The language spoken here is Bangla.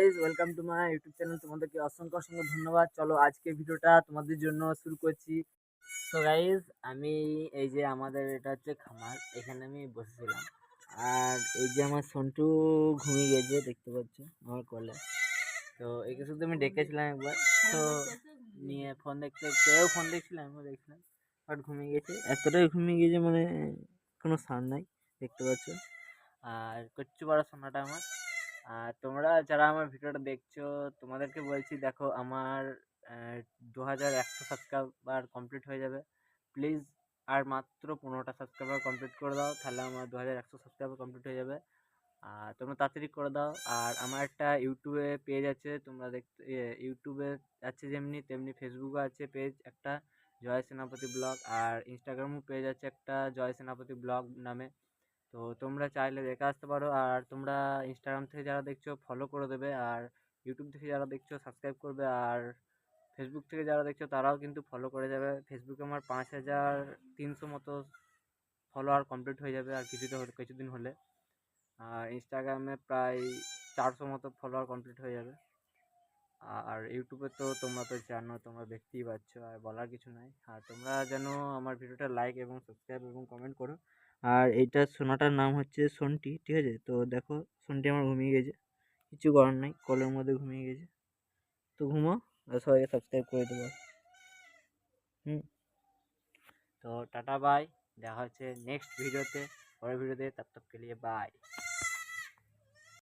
Guys welcome to my YouTube channel তোমাদেরকে অসংখ্য অসংখ্য ধন্যবাদ। চলো আজকে ভিডিওটা তোমাদের জন্য শুরু করছি। তো গাইজ আমি এই যে আমাদের এটা হচ্ছে খামার, এখানে আমি বসেছিলাম। আর এই যে আমার সন্টু ঘুমিয়ে গেছে, দেখতে পাচ্ছ, আমার কলে। তো একে শুধু আমি ডেকেছিলাম একবার। তো নিয়ে ফোন দেখতে দেখতে ফোন দেখছিলাম আমিও দেখছিলাম। বাট ঘুমিয়ে গেছে। এতটাই ঘুমিয়ে গেছে মানে কোনো সার নাই, দেখতে পাচ্ছ। আর কচ্ছু বড় সোনাটা আমার। আর তোমরা যারা আমার ভিডিওটা দেখছ, তোমাদেরকে বলছি দেখো আমার দু হাজার একশো সাবস্ক্রাইবার কমপ্লিট হয়ে যাবে। প্লিজ আর মাত্র পনেরোটা সাবস্ক্রাইবার কমপ্লিট করে দাও, তাহলে আমার দু হাজার একশো সাবস্ক্রাইবার কমপ্লিট হয়ে যাবে। আর তোমরা তাড়াতাড়ি করে দাও। আর আমার একটা ইউটিউবে পেজ আছে, তোমরা দেখতে ইউটিউবে আছে যেমনি, তেমনি ফেসবুকে আছে পেজ একটা জয় সেনাপতি ব্লগ আর ইনস্টাগ্রামও পেজ আছে একটা জয় সেনাপতি ব্লগ নামে। তো তোমরা চাইলে দেখে আসতে পারো। আর তোমরা ইনস্টাগ্রাম থেকে যারা দেখছ ফলো করে দেবে। আর ইউটিউব থেকে যারা দেখছ সাবস্ক্রাইব করবে। আর ফেসবুক থেকে যারা দেখছ, তারাও কিন্তু ফলো করে যাবে। ফেসবুকে আমার পাঁচ হাজার তিনশো মতো ফলোয়ার কমপ্লিট হয়ে যাবে আর হলে, কিছুদিন হলে। আর ইনস্টাগ্রামে প্রায় চারশো মতো ফলোয়ার কমপ্লিট হয়ে যাবে। আর ইউটিউবে তো তোমরা তো জানো, তোমরা দেখতেই পাচ্ছ। আর বলার কিছু নাই। আর তোমরা যেন আমার ভিডিওটা লাইক এবং সাবস্ক্রাইব এবং কমেন্ট করো। আর এইটা সোনাটার নাম হচ্ছে সন্টি, ঠিক আছে? তো দেখো, সোনটি আমার ঘুমিয়ে গেছে। কিছু করার নাই, কলের মধ্যে ঘুমিয়ে গেছে। তো ঘুমো আর সবাইকে সাবস্ক্রাইব করে দেবো। হুম। তো টাটা বাই দেখা হচ্ছে নেক্সট ভিডিওতে পরের ভিডিওতে তব তক কে লিয়ে বাই